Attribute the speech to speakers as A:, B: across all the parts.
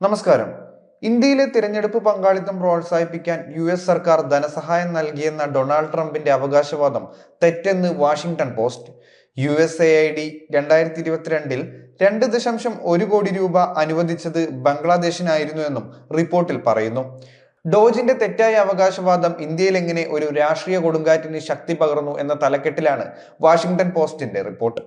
A: നമസ്കാരം. ഇന്ത്യയിലെ തിരഞ്ഞെടുപ്പ് പങ്കാളിത്തം പ്രോത്സാഹിപ്പിക്കാൻ യു എസ് സർക്കാർ ധനസഹായം നൽകിയെന്ന ഡൊണാൾഡ് ട്രംപിന്റെ അവകാശവാദം തെറ്റെന്ന് Washington Post. U S A I D രണ്ടായിരത്തി ഇരുപത്തിരണ്ടിൽ രണ്ട് ദശാംശം ഒരു കോടി രൂപ അനുവദിച്ചത് ബംഗ്ലാദേശിനായിരുന്നു എന്നും റിപ്പോർട്ടിൽ പറയുന്നു. ഡോജിന്റെ തെറ്റായ അവകാശവാദം ഇന്ത്യയിൽ എങ്ങനെ ഒരു രാഷ്ട്രീയ കൊടുങ്കാറ്റിന് ശക്തി പകർന്നു എന്ന തലക്കെട്ടിലാണ് വാഷിംഗ്ടൺ പോസ്റ്റിന്റെ റിപ്പോർട്ട്.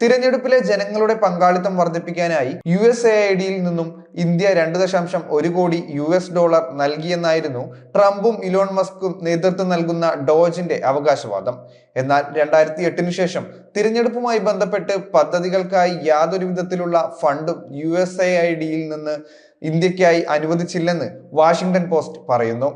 A: തിരഞ്ഞെടുപ്പിലെ ജനങ്ങളുടെ പങ്കാളിത്തം വർദ്ധിപ്പിക്കാനായി യു എസ് എ ഐ ഡിയിൽ നിന്നും ഇന്ത്യ രണ്ട് ദശാംശം ഒരു കോടി യു എസ് ഡോളർ നൽകിയെന്നായിരുന്നു ട്രംപും ഇലോൺ മസ്കും നേതൃത്വം നൽകുന്ന ഡോജിന്റെ അവകാശവാദം. എന്നാൽ രണ്ടായിരത്തി എട്ടിന് ശേഷം തിരഞ്ഞെടുപ്പുമായി ബന്ധപ്പെട്ട് പദ്ധതികൾക്കായി യാതൊരു വിധത്തിലുള്ള ഫണ്ടും യു എസ് എ ഐ ഡിയിൽ നിന്ന് ഇന്ത്യക്കായി അനുവദിച്ചില്ലെന്ന് വാഷിംഗ്ടൺ പോസ്റ്റ് പറയുന്നു.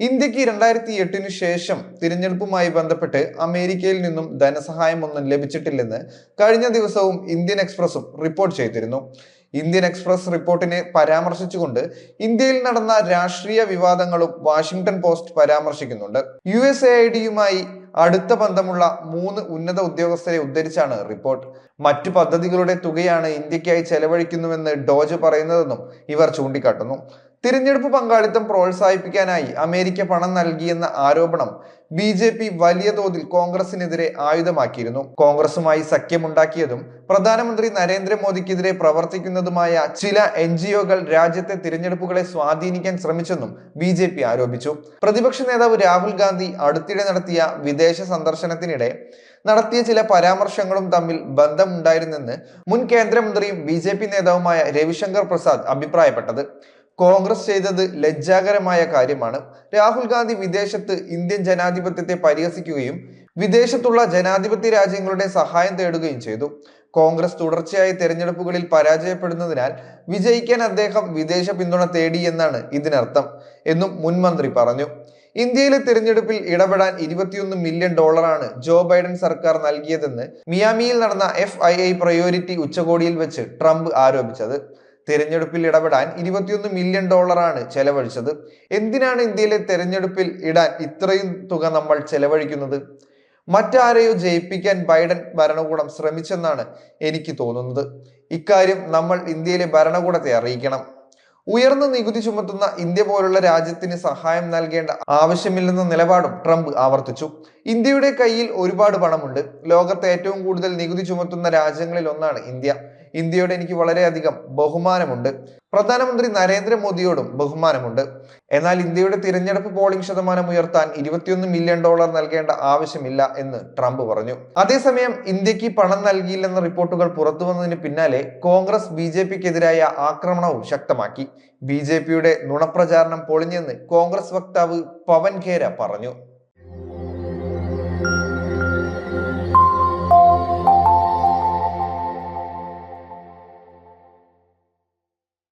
A: ഇന്ത്യയ്ക്ക് രണ്ടായിരത്തി എട്ടിന് ശേഷം തിരഞ്ഞെടുപ്പുമായി ബന്ധപ്പെട്ട് അമേരിക്കയിൽ നിന്നും ധനസഹായമൊന്നും ലഭിച്ചിട്ടില്ലെന്ന് കഴിഞ്ഞ ദിവസവും ഇന്ത്യൻ എക്സ്പ്രസും റിപ്പോർട്ട് ചെയ്തിരുന്നു. ഇന്ത്യൻ എക്സ്പ്രസ് റിപ്പോർട്ടിനെ പരാമർശിച്ചുകൊണ്ട് ഇന്ത്യയിൽ നടന്ന രാഷ്ട്രീയ വിവാദങ്ങളും വാഷിംഗ്ടൺ പോസ്റ്റ് പരാമർശിക്കുന്നുണ്ട്. യു എസ് എ ഐ ഡിയുമായി അടുത്ത ബന്ധമുള്ള മൂന്ന് ഉന്നത ഉദ്യോഗസ്ഥരെ ഉദ്ധരിച്ചാണ് റിപ്പോർട്ട്. മറ്റു പദ്ധതികളുടെ തുകയാണ് ഇന്ത്യക്കായി ചെലവഴിക്കുന്നുവെന്ന് ഡോജ് പറയുന്നതെന്നും ഇവർ ചൂണ്ടിക്കാട്ടുന്നു. തിരഞ്ഞെടുപ്പ് പങ്കാളിത്തം പ്രോത്സാഹിപ്പിക്കാനായി അമേരിക്ക പണം നൽകിയെന്ന ആരോപണം ബി ജെ പി വലിയ തോതിൽ കോൺഗ്രസിനെതിരെ ആയുധമാക്കിയിരുന്നു. കോൺഗ്രസുമായി സഖ്യമുണ്ടാക്കിയതും പ്രധാനമന്ത്രി നരേന്ദ്രമോദിക്കെതിരെ പ്രവർത്തിക്കുന്നതുമായ ചില എൻ ജി ഒകൾ രാജ്യത്തെ തിരഞ്ഞെടുപ്പുകളെ സ്വാധീനിക്കാൻ ശ്രമിച്ചെന്നും ബി ജെ പി ആരോപിച്ചു. പ്രതിപക്ഷ നേതാവ് രാഹുൽ ഗാന്ധി അടുത്തിടെ നടത്തിയ വിദേശ സന്ദർശനത്തിനിടെ നടത്തിയ ചില പരാമർശങ്ങളും തമ്മിൽ ബന്ധമുണ്ടായിരുന്നെന്ന് മുൻ കേന്ദ്രമന്ത്രിയും ബി നേതാവുമായ രവിശങ്കർ പ്രസാദ് അഭിപ്രായപ്പെട്ടത്. കോൺഗ്രസ് ചെയ്തത് ലജ്ജാകരമായ കാര്യമാണ്. രാഹുൽ ഗാന്ധി വിദേശത്ത് ഇന്ത്യൻ ജനാധിപത്യത്തെ പരിഹസിക്കുകയും വിദേശത്തുള്ള ജനാധിപത്യ രാജ്യങ്ങളുടെ സഹായം തേടുകയും ചെയ്തു. കോൺഗ്രസ് തുടർച്ചയായി തെരഞ്ഞെടുപ്പുകളിൽ പരാജയപ്പെടുന്നതിനാൽ വിജയിക്കാൻ അദ്ദേഹം വിദേശ പിന്തുണ തേടി എന്നാണ് ഇതിനർത്ഥം എന്നും മുൻമന്ത്രി പറഞ്ഞു. ഇന്ത്യയിലെ തിരഞ്ഞെടുപ്പിൽ ഇടപെടാൻ ഇരുപത്തിയൊന്ന് മില്യൺ ഡോളറാണ് ജോ ബൈഡൻ സർക്കാർ നൽകിയതെന്ന് മിയാമിയിൽ നടന്ന എഫ് ഐ ഐ പ്രയോരിറ്റി ഉച്ചകോടിയിൽ വെച്ച് ട്രംപ് ആരോപിച്ചത്. തിരഞ്ഞെടുപ്പിൽ ഇടപെടാൻ ഇരുപത്തിയൊന്ന് മില്യൺ ഡോളറാണ് ചെലവഴിച്ചത്. എന്തിനാണ് ഇന്ത്യയിലെ തെരഞ്ഞെടുപ്പിൽ ഇടാൻ ഇത്രയും തുക നമ്മൾ ചെലവഴിക്കുന്നത്? മറ്റാരെയോ ജയിപ്പിക്കാൻ ബൈഡൻ ഭരണകൂടം ശ്രമിച്ചെന്നാണ് എനിക്ക് തോന്നുന്നത്. ഇക്കാര്യം നമ്മൾ ഇന്ത്യയിലെ ഭരണകൂടത്തെ അറിയിക്കണം. ഉയർന്ന നികുതി ചുമത്തുന്ന ഇന്ത്യ പോലുള്ള രാജ്യത്തിന് സഹായം നൽകേണ്ട ആവശ്യമില്ലെന്ന നിലപാടും ട്രംപ് ആവർത്തിച്ചു. ഇന്ത്യയുടെ കയ്യിൽ ഒരുപാട് പണമുണ്ട്. ലോകത്തെ ഏറ്റവും കൂടുതൽ നികുതി ചുമത്തുന്ന രാജ്യങ്ങളിൽ ഒന്നാണ് ഇന്ത്യ. ഇന്ത്യയോട് എനിക്ക് വളരെയധികം ബഹുമാനമുണ്ട്. പ്രധാനമന്ത്രി നരേന്ദ്രമോദിയോടും ബഹുമാനമുണ്ട്. എന്നാൽ ഇന്ത്യയുടെ തിരഞ്ഞെടുപ്പ് പോളിംഗ് ശതമാനം ഉയർത്താൻ ഇരുപത്തിയൊന്ന് മില്യൺ ഡോളർ നൽകേണ്ട ആവശ്യമില്ല എന്ന് ട്രംപ് പറഞ്ഞു. അതേസമയം ഇന്ത്യയ്ക്ക് പണം നൽകിയില്ലെന്ന റിപ്പോർട്ടുകൾ പുറത്തു വന്നതിന് പിന്നാലെ കോൺഗ്രസ് ബി ജെ പിക്കെതിരായ ആക്രമണവും ശക്തമാക്കി. ബി ജെ പിയുടെ നുണപ്രചാരണം പൊളിഞ്ഞെന്ന് കോൺഗ്രസ് വക്താവ് പവൻ ഖേര പറഞ്ഞു.